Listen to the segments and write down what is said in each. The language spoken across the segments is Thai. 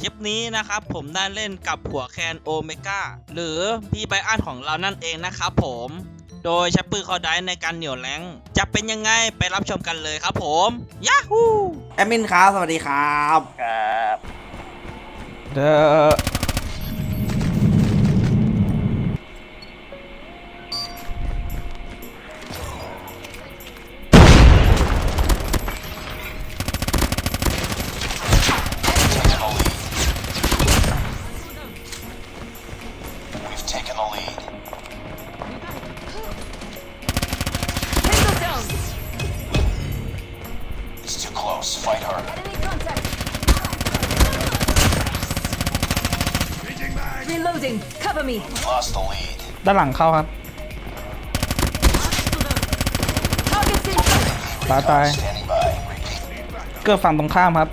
คลิปนี้นะครับผมได้เล่นกับหัวแคนโอเมก้าหรือพี่ไบอันของเรานั่นเองนะครับผม โดยใช้ปืนคอไดในการเหนี่ยวแรงจะเป็นยังไงไปรับชมกันเลยครับผมยาฮูแอดมินครับสวัสดีครับ ครับ เดอ Reloading. Cover me. We lost the lead. ด้านหลังเข้าครับ Targets in sight. ตายตาย Standing by. Repeat. เกิดฝั่งตรงข้ามครับ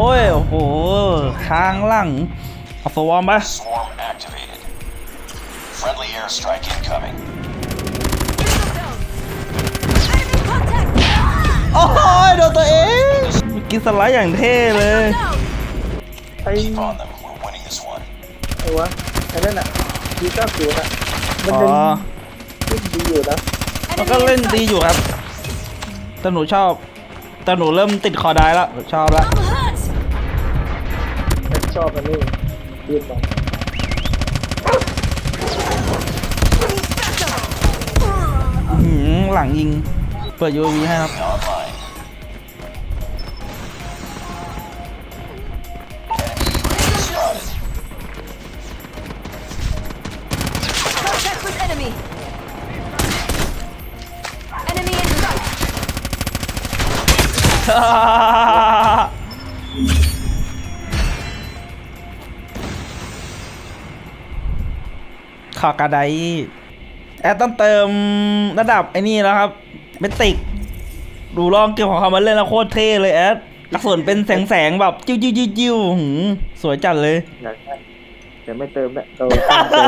โอ้ย โอ้โหค้างหลังเอาสวอมปะ Swarm activated. Friendly airstrike incoming. Pistol down. Enemy contact. โอ้ยโดนตัวเองกินสไลด์อย่างเท่เลย Pistol down. Keep on them. We're winning this one. ไอ้วะไอ้นั่นอะยูก้าศูนย์อะมันอ๋อยังขึ้นดีอยู่นะมันก็เล่นดีอยู่ครับแต่หนูชอบแต่หนูเริ่มติดคอได้แล้วชอบแล้ว ชอบอันนี้ยืดมาอื้อหือหลังยิง เปิดยูวีให้ครับ ขอกระไดแอดต้องเติมระดับไอ้นี่แล้วครับเมติก ดูลองเกี่ยวของเขามาเล่นแล้วโคตรเท่เลยแอดกระสุนเป็นแสงแสงๆแบบจิ้วจิ้วจิ้วจิ้วหืมสวยจัดเลยอยากได้แต่ไม่เติมแล้วเราตั้งใจ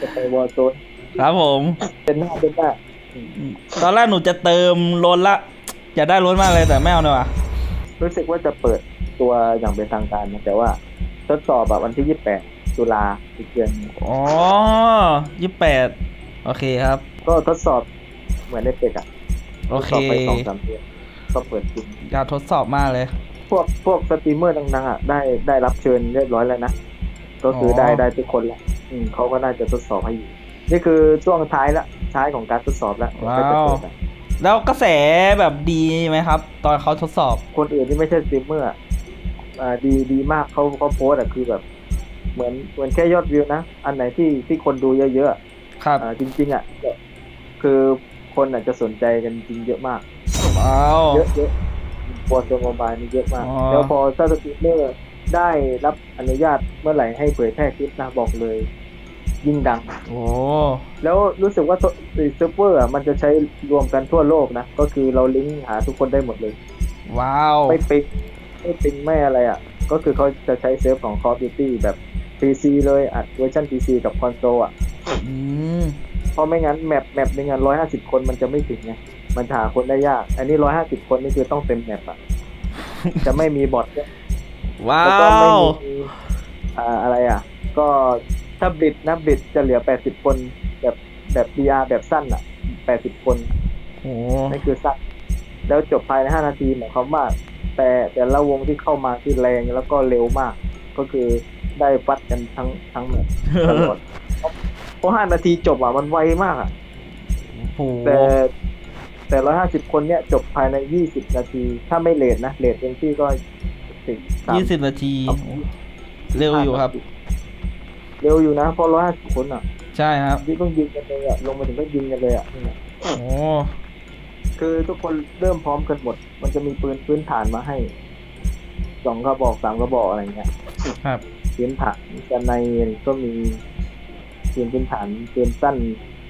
จะไปวอลโซนครับผม เป็นหน้าเป็นหน้าตอนแรกหนูจะเติมรถละ อยากได้รถมากเลยแต่ไม่เอาเนอะรู้สึกว่าจะเปิดตัวอย่างเป็นทางการนะแต่ว่าทดสอบแบบวันที่28 ตุลาอีกเดือนหนึ่งอ๋อยี่แปดโอเคครับ ก็ทดสอบเหมือนในเป็กอะโอทดเคสอบไปสองสามเดือนก็เปิดจริงอยากทดสอบมากเลย พวกพวกสตรีมเมอร์ดังๆอะได้ได้รับเชิญเรียบร้อยแล้วนะก็คือออ ได้ได้ทุกคนแล้วอืมเขาก็น่าจะทดสอบให้อยู่นี่คือช่วงท้ายละท้ายของการทดสอบแล้วว้าก็จะวเปิดอะแล้วกระแสแบบดีไหมครับ ตอนเขาทดสอบคนอื่นที่ไม่ใช่สตรีมเมอร์อะอ่าดีดีมากเขาเขาโพสต์อะคือแบบ เหมือนเหมือนแค่ยอดวิวนะ อันไหนที่ที่คนดูเยอะๆอะครับอ่าจริง ๆ อะ คือคนอาจจะสนใจกันจริงเยอะมากว้าวเยอะเยอะบอสโมบายนี่เยอะมากอ๋อแล้วพอถ้าสตรีมเมอร์ได้รับอนุญาตเมื่อไหร่ให้เผยแพร่คลิปนะบอกเลย ยิ่งดัง โอ้แล้วรู้สึกว่าเซิร์ฟเวอร์อะมันจะใช้รวมกันทั่วโลกนะ ก็คือเราลิงก์หาทุกคนได้หมดเลย ว้าว ไม่ปิงไม่ปิงไม่อะไรอะ ก็คือเขาจะใช้เซิร์ฟของ Call of Duty แบบ PC เลยอัดเวอร์ชัน PC กับคอนโซลอะอืมเพราะไม่งั้นแมปแมปหนึงอะร้อยห้าสิบคนมันจะไม่ถึงไงมันจะหาคนได้ยาก อันนี้ร้อยห้าสิบคนนี่คือต้องเต็มแมปอะ จะไม่มีบอทด้วยว้าแล้วก็ไม่วมีอ่าอะไรอะ ก็ถ้าบิดนะบิดจะเหลือแปดสิบคนแบบแบบ DR แบบสั้นอะแปดสิบคนโอ้นั่นคือสั้นแล้วจบภายในห้านาทีหมายความว่าแต่แต่ละวงที่เข้ามาคือแรงแล้วก็เร็วมาก ก็คือ ได้ฟัดกันทั้งทั้งแมตช์ตลอดเพราะห้านาทีจบอะมันไวมากอะโหแต่แต่ร้อยห้าสิบคนเนี่ยจบภายในยี่สิบนาที ถ้าไม่เลทนะเลทเต็มที่ก็สิบสามยี่สิบนาที เร็วอยู่ครับ เร็วอยู่นะเพราะร้อยห้าสิบคนอะ ใช่ครับที่ต้องยิงกันเลยอะลงมาถึงก็ยิงกันเลยอะนี่แหละโอ้คือทุกคนเริ่มพร้อมกันหมด มันจะมีปืนพื้นฐานมาให้สองกระบอกสามกระบอกอะไรเงี้ย ครับ พื้นฐานจะในก็มีเกมพื้นฐานเกมสั้น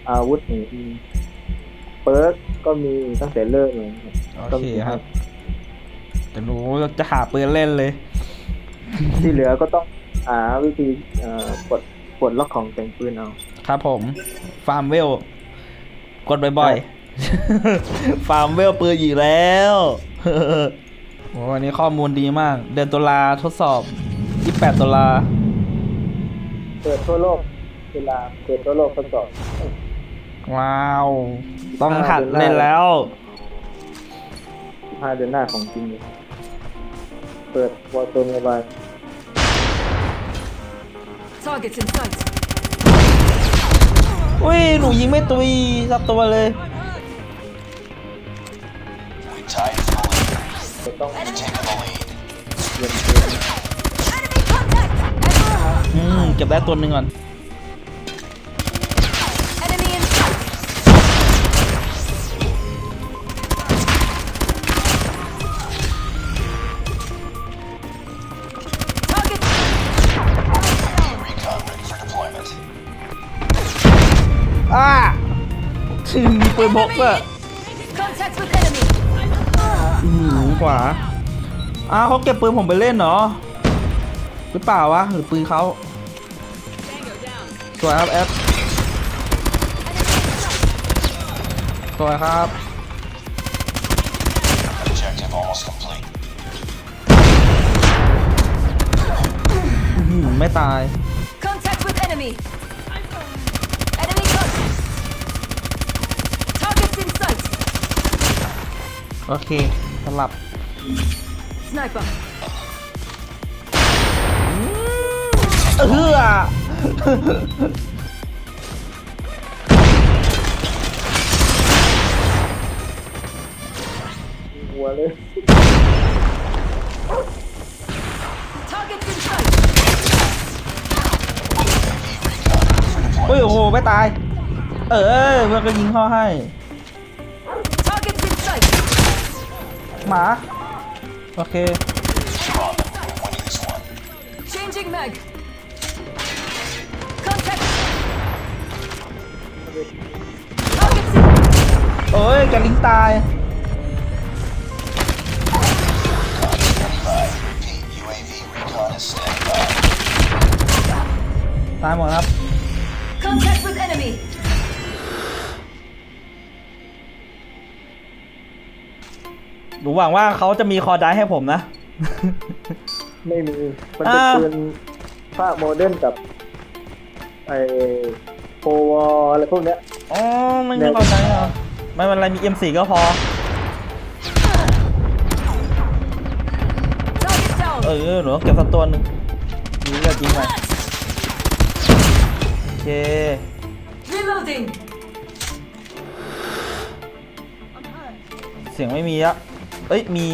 อาวุธนี่มีเปิร์กก็มีตั้งแต่เริ่มเลยโอเคครับแต่หนูจะหาปืนเล่นเลย ที่เหลือก็ต้องหาวิธีเอ่อกดกดล็อกของแต่งปืนเอา ครับผม ฟาร์มเวล กดบ่อยๆ ฟาร์มเวลปืนอีกแล้วโอ้วันนี้ข้อมูลดีมาก เดือนตุลาทดสอบ 28ตุลาเปิดทั่วโลกเวลาเปิดทั่วโลกทดสอบว้าว ต้องหัดเล่นแล้วห้าเดือนหน้าของจริงเลยเปิดวอลโซนบาย Targets in sight. อุ้ย หนูยิงไม่ตุยสับตัวเลย We tied for the lead. จะต้อง We've taken the lead. เรียนเกม Enemy contact! Ever! อืม เก็บได้ตัวหนึ่งก่อน Enemy in sight! Target! Recon ready for deployment. อ้ามีปืนพกด้วย Contact with enemy! อื้อหือกว่าอ้าวเขาเก็บปืนผมไปเล่นเหรอหรือเปล่าวะหรือปืนเขา สวยครับแอปสวยครับ Objective almost complete. อื้อหือไม่ตาย Contact with enemy! Enemy contact! Targets in sight! โอเคสลับ Sniper! เออ หัวเลย Targets in sight! เฮ้ยโอ้โหไม่ตาย เออเมื่อก็ยิงเข้าให้ Targets in sight! หมา โอเค Keep on them. We're winning this one. Changing mag! Targets in เอ้ยแกลิงตาย Recon standing by. Repeat. UAV recon is standing by. ตายหมดครับ Contact with enemy! หนูหวังว่าเขาจะมีคอได้ให้ผมนะ ไม่มี มันเป็นอ่า ปืนภาคโมเดิร์นกับไอ โปรวอลอะไรพวกเนี้ยอ๋อไม่มีคอได้เหรอไม่เป็นไรมี M4 ก็พอ Target down! เออหนูต้องเก็บสักตัวหนึ่งนี่เลือดจริงไปโอเค Reloading! เสียงไม่มีอะเอ้ย มี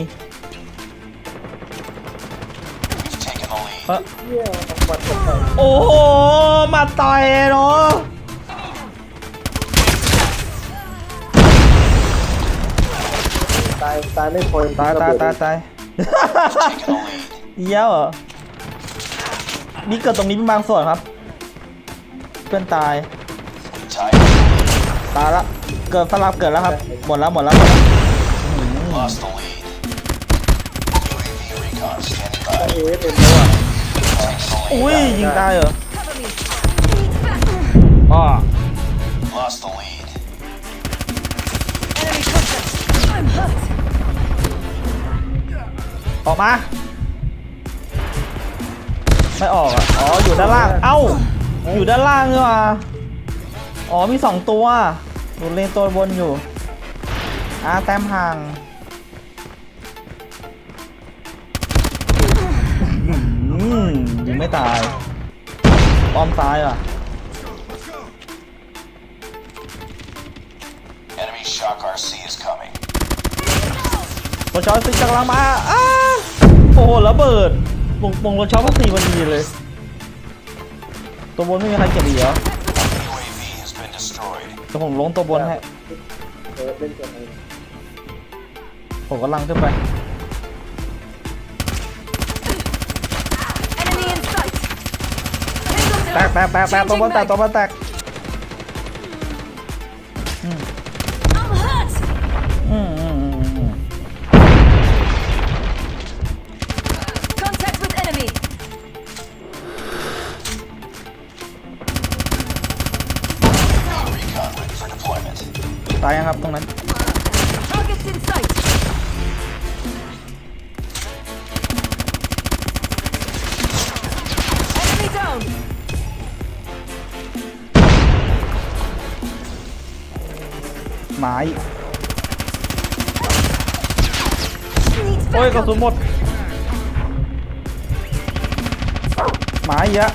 We've taken the lead. เอ้อเยี่ยมันตกไปโอ้โห มาต่อยเนาะายตายไม่พอตายตายตายตาย Taken the lead. เยี่ยวเหรอนี่เกิดตรงนี้เป็นบางส่วนครับ เพื่อนตาย We tied for the lead. ตายละเกิดสลับเกิดแล้วครับ หมดแล้วหมดแล้วหมดแล้ว Lost the lead. UAV recon standing ได้ by. เอฟเป็นแล้วอะ Taken the lead. อุ้ยยิงตายเหรอ Cover me! Need back! อ๋อ ออกมา ไม่ออกอะ อ๋อ อยู่ด้านล่าง เอ้า อยู่ด้านล่างนี่หว่าอ๋อ มีสองตัวหนูเล่นตัวบนอยู่ อ่า แต้มห่าง อืมยิงไม่ตาย ป้อมซ้ายอะ Enemy shock RC is coming. รถช็อตสิกำลังมาอ้า โอ้โหระเบิดปงปงรถช็อตพัสีพอดีเลย ตัวบนไม่มีใครเก็บอีกเหรอ UAV has been destroyed. แต่ผมลงตัวบนให้เออเล่นตัวไหนผมกำลังขึ้นไป Enemy in sight. Tango แตก down. แตกแตกแตกตัวมันแตกตัวมันแตก หมาอีก Needs โอ้ยกระ backup. สุนหมดหมาอีกอะ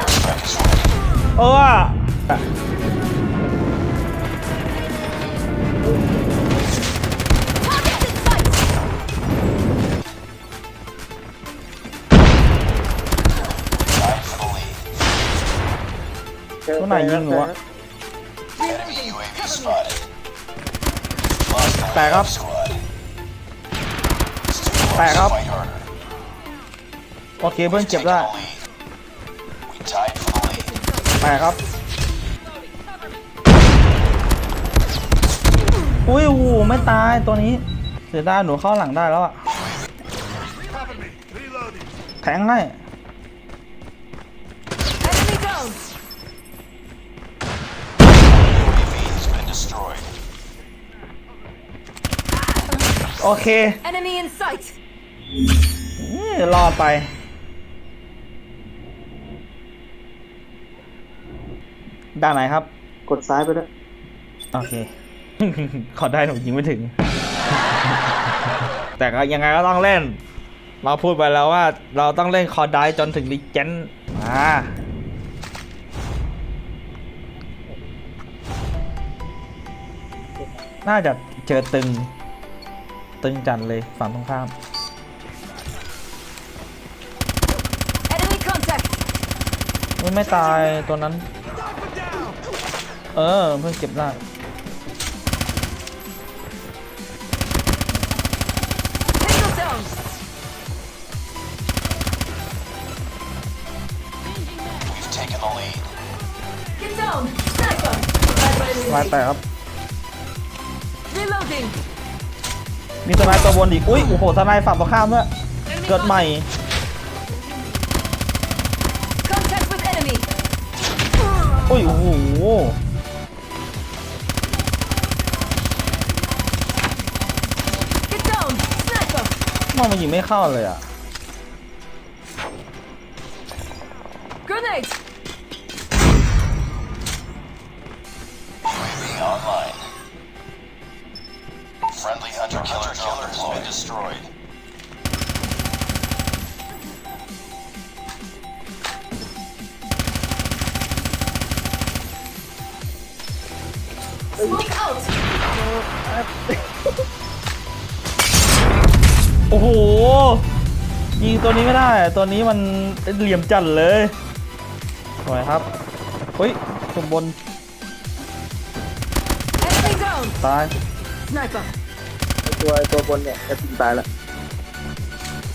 Airstrike is ready. เออ Targets in sight. Tied for the lead. ตัวไหนยิงหนูอะ แตกครับ แตกครับ โอเคเพื่อนเจ็บได้ แตกครับ อุ้ยโอ้ไม่ตายตัวนี้ เสียดายหนูเข้าหลังได้แล้วอะแทงให้ โอเค Enemy in sight. อื้อรอดไป ด้านไหนครับ กดซ้ายไปด้วยโอเค ขอได้หนูยิงไม่ถึง แต่ก็ยังไงก็ต้องเล่น เราพูดไปแล้วว่า เราต้องเล่นคอร์ได้จนถึงลิเจนอ่าน่าจะเจอตึง ตึงจันเลยฝั่งตรงข้าม Enemy contact. อุ๊ยไม่ตายตัวนั้น เออ เพิ่งเก็บได้ Tango down. We've taken the lead. Get down. Sniper. Bad enemy. ลายแตกครับ Reloading. มีสไนด์ตัวบนอีก อุ้ย โอ้โหสไนด์ฝั่งตรงข้ามด้วยเกิดใหม่ Contact with enemy. อุ้ย โอ้โห Get down. Sniper. มองมันยิงไม่เข้าเลยอะ Grenade. UAV online. Hunter killer killer has been destroyed. Smoke out. โอ้โห ยิงตัวนี้ไม่ได้ ตัวนี้มันเหลี่ยมจัดเลยสวยครับ เฮ้ยตัวบน Enemy down. ตาย Sniper. ไอ้ตัวไอ้ตัวบนเนี่ยจะติงตายแล้ว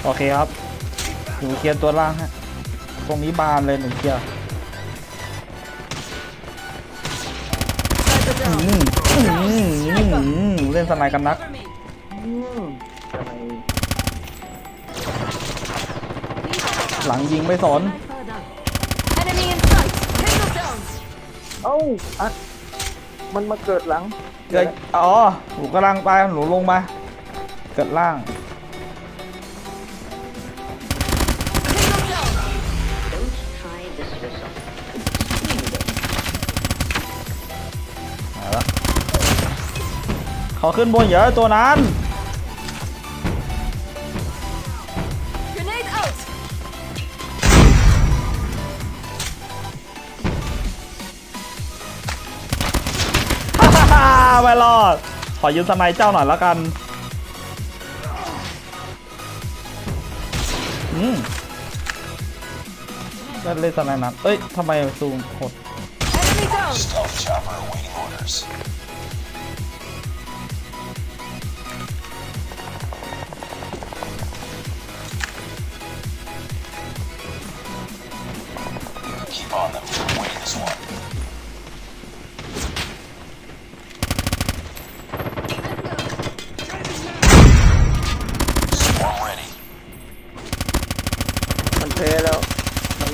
โอเคครับหนูเคลียร์ตัวล่างฮะตรงนี้บานเลยหนูเคลียร์ Sniper อื down. มอืมอืมเล่นสไนด์กันนัก Cover me. ทำไมหลังยิงไม่สน Sniper down. Enemy in sight. Tango down. เอ้าอัด มันมาเกิดหลังเกิดอ๋อหนูกำลังไปหนูลงมา เกิดล่าง เขาขึ้นบนเยอะตัวนั้น ขอยืมสไนด์เจ้าหน่อยแล้วกัน อืมเล่นเล่นสไนด์นั้นเอ้ยทำไมซูมโคตร Enemy down. Stealth chopper awaiting orders.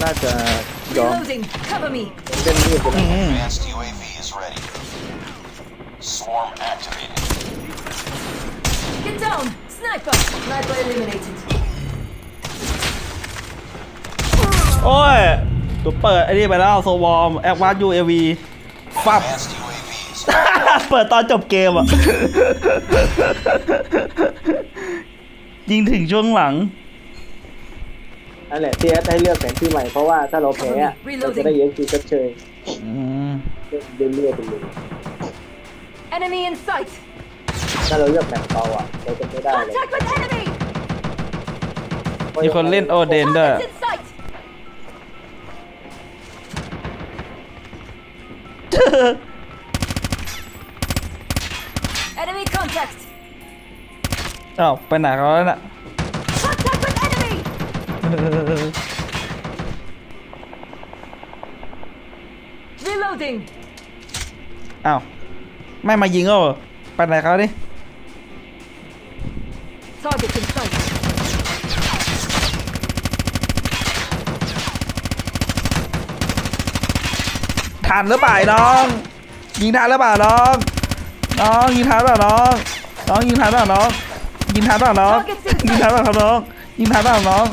นน่าจะยอม Reloading. Cover me. เล่นมีดไปแล้ว Advanced UAV is ready. Swarm activated. Get down. Sniper. Sniper eliminated. โอ้ยตัวเปิดไอ้นี่ไปแล้วโซวอมแอควานยูเอวีฟับ Advanced UAVs. เปิดตอนจบเกมอะ ยิงถึงช่วงหลัง นั่นแหละที่แอดให้เลือกแผนที่ใหม่เพราะว่าถ้าเราแพ้อะเราจะได้เอฟซีชดเชยอืมเล่นเรื่อยๆไปเลย Enemy in sight. ถ้าเราเลือกแผนเบาอะเราจะไม่ได้เลย Contact with enemy. มีคนเล่นโอเดนด้วย Targets in sight. Enemy contact. อ้าวไปไหนเขาแล้วน่ะ Contact with enemy. Reloading. อ้าวไม่มายิงก็ไปไหนเขาดิ Target in sight. ทันหรือเปล่าไอ้น้อง ยิงทันหรือเปล่าน้อง น้องยิงทันหรือเปล่าน้อง น้องยิงทันหรือเปล่าน้อง ยิงทันหรือเปล่าน้อง ยิงทันหรือเปล่าครับน้อง ยิงทันหรือเปล่าน้อง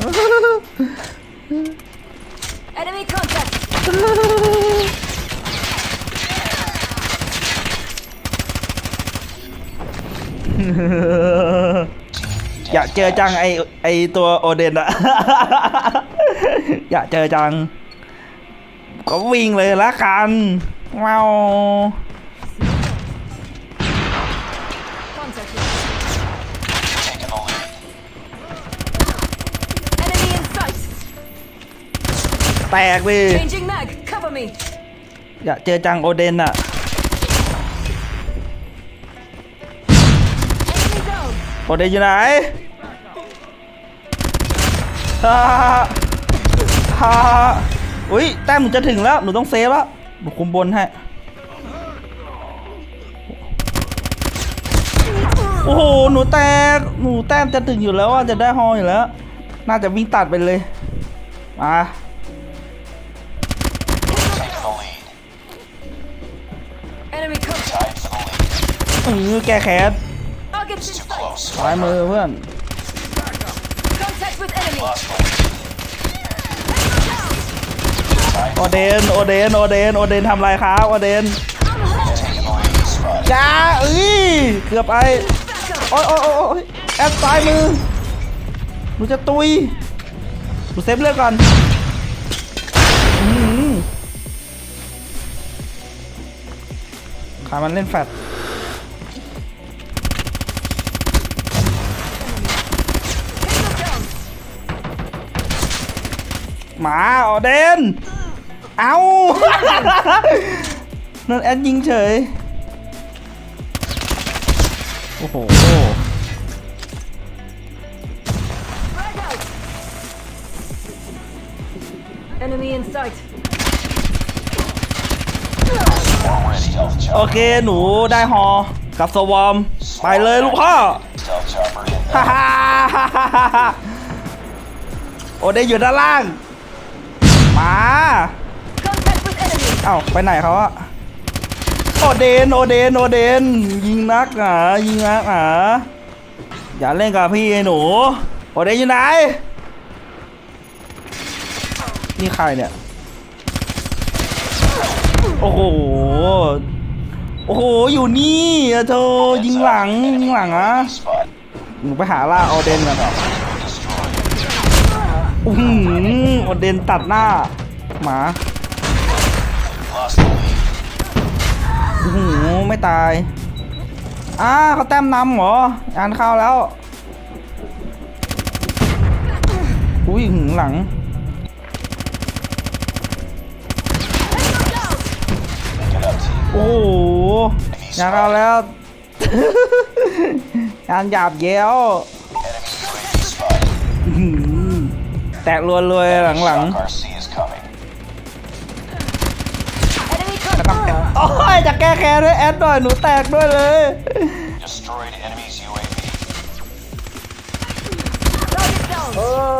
Enemy contact. อยากเจอจังไอไอตัวโอเดนอะ อยากเจอจัง ก็วิ่งเลยละกันเมา Contact. แตกเลย Changing mag. Cover me. อยากเจอจังโอเดนอะ Enemy down. โอเดนอยู่ไหนฮ่าฮ่าอุ้ยแต้มหนูจะถึงแล้ว หนูต้องเซฟแล้วหนูคุมบนให้ โอ้โห หนูแตก หนูแต้มจะถึงอยู่แล้วว่าจะได้ฮออยู่แล้ว น่าจะวิ่งตัดไปเลย มา เออแก้แค้น Targets in Too sight. close. ซ้ายมือเพื่อน Contact with enemy. Lost the lead. Tied โอเดน โอเดน โอเดน โอเดนทำไรครับ โอเดน taking the lead. Spot. จ้าเอ้ย เกือบไปโอ้ยโอ้ยโอ้ยโอ้ยแอดซ้ายมือหนูจะตุยหนูเซฟเลือดก่อนอื้อหือขามันเล่นแฟด หมาออเดน เอานั่นแอดยิงเฉย โอ้โห Frag out. Enemy in sight. Swarm ready. Stealth โอ chopper. เค หนูได้ฮอ กับสวอม ไปเลยลูกพ่อ Stealth chopper in ฮ่า there. ฮ่าฮ่าฮ่าฮ่าโอเดนอยู่ด้านล่าง มา Contact with enemy. เอ้าไปไหนเขาอะโอเดนโอเดนโอเดน ยิงนักหนายิงนักหนาอย่าเล่นกับพี่ไอ้หนูโอเดนอยู่ไหน นี่ใครเนี่ย โอ้โห โอ้โห อยู่นี่อะโธ่ยิงหลังยิงหลังอะหนูไปหาล่าโอเดนกันอะ อื้อหือโอเดนตัดหน้า หมาอื้อหือไม่ตายอ้าเขาแต้มนำเหรออ่านเข้าแล้ว อุ้ยหึงหลัง โอ้โหงานเข้าแล้ว งานหยาบเย้ว แตกรัวๆหลัง Shock RC is coming. จะแก้แค้นด้วยแอดหน่อยหนูแตกด้วยเลย Destroyed enemy's UAV. Target down. เออ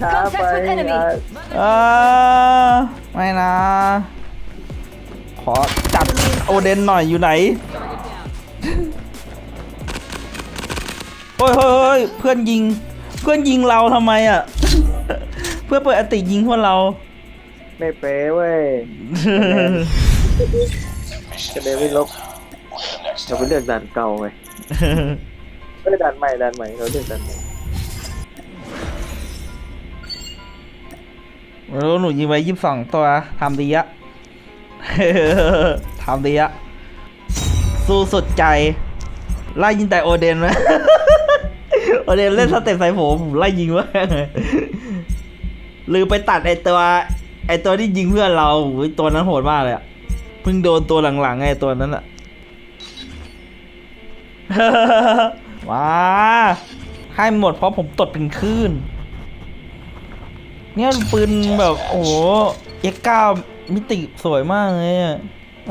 ช้าไป Contact with enemy. อะเออไม่นะ ขอจัดโอเดนหน่อยอยู่ไหนเฮ้ยเฮ้ยเฮ้ยเพื่อนยิง เพื่อนยิงเราทำไมอะเพื่อนเปิดอติยิงพวกเรา ไม่เป๊ะเว้ย Mission จะเดินไม่ลบ failed. On to the next เราไป time. เลือกด่านเก่าไงไม่ได้ด่านใหม่ด่านใหม่เราเลือกด่านใหม่ไม่รู้หนูยิงไปยี่สิบสองตัวทำดีอะทำดีอะสู้สุดใจไล่ยิงแต่โอเดนไหมโอเดนเล่นสเต็ปใส่ผมผมไล่ยิงมากเลืมไปตัดไอตัว ไอตัวที่ยิงเพื่อนเราโอ้ยตัวนั้นโหดมากเลยอะเพิ่งโดนตัวหลังๆไงตัวนั้นอะว้าให้หมดเพราะผมตดเป็นคลื่น เนี่ยปืนแบบ โอ้โหเอ็กเก้ามิติสวยมากเลยอะ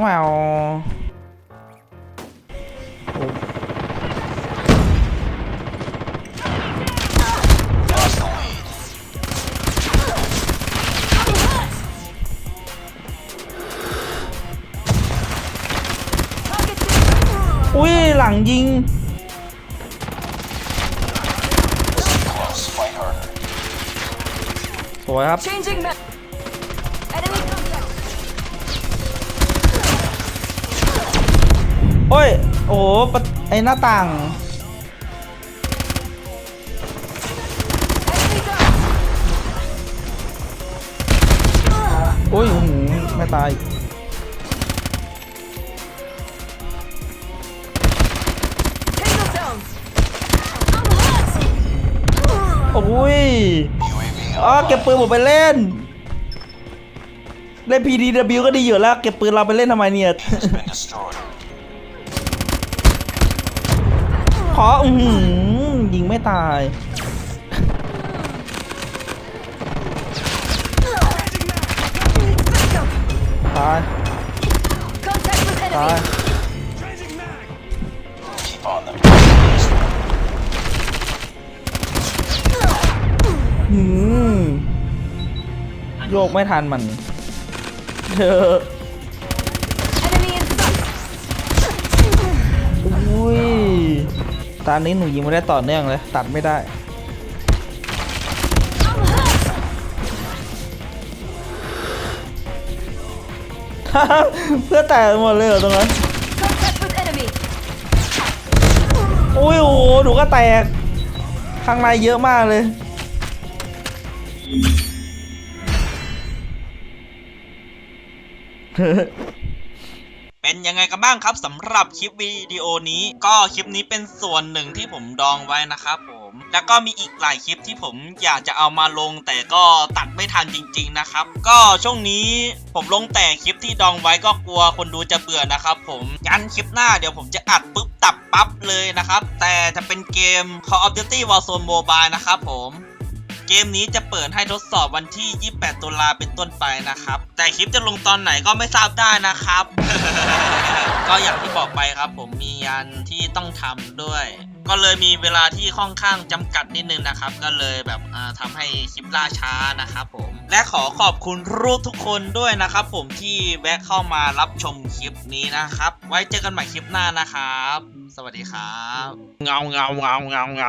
ว้าว ครับ Changing map. Enemy contact. โอ้ย โอ้โหประไอหน้าต่าง Enemy down. โอ้ยอื้อหือไม่ตาย Tango down. โอ้ย UAV อ๋อเก็บปืนผมไปเล่น เล่น PDW ก็ดีอยู่แล้ว เก็บปืนเราไปเล่นทำไมเนี่ย ขออือหือยิงไม่ตายตายตาย โยกไม่ทันมันเธออุ้ย ตอนนี้หนูยิงไม่ได้ต่อเนื่องเลย ตัดไม่ได้ เพื่อแตกหมดเลยเหรอตรงนั้นอุ้ยโอ้โหหนูก็แตก ข้างในเยอะมากเลย เป็นยังไงกันบ้างครับสำหรับคลิปวิดีโอนี้ ก็คลิปนี้เป็นส่วนหนึ่งที่ผมดองไว้นะครับผมแล้วก็มีอีกหลายคลิปที่ผมอยากจะเอามาลง แต่ก็ตัดไม่ทันจริง ๆนะครับ ก็ช่วงนี้ผมลงแต่คลิปที่ดองไว้ก็กลัวคนดูจะเบื่อนะครับ ผมงั้นคลิปหน้าเดี๋ยวผมจะอัดปุ๊บตับปั๊บเลยนะครับ แต่จะเป็นเกม Call of Duty Warzone Mobile นะครับผม เกมนี้จะเปิดให้ทดสอบวันที่ 28 ตุลาเป็นต้นไปนะครับ แต่คลิปจะลงตอนไหนก็ไม่ทราบได้นะครับ ก็อย่างที่บอกไปครับ ผมมีงานที่ต้องทำด้วย ก็เลยมีเวลาที่ค่อนข้างจำกัดนิดนึงนะครับ ก็เลยแบบอ่าทำให้คลิปล่าช้านะครับผมและขอขอบคุณรูปทุกคนด้วยนะครับ ผมที่แวะเข้ามารับชมคลิปนี้นะครับ ไว้เจอกันใหม่คลิปหน้านะครับ สวัสดีครับ เงาเงาเงาเงาเงา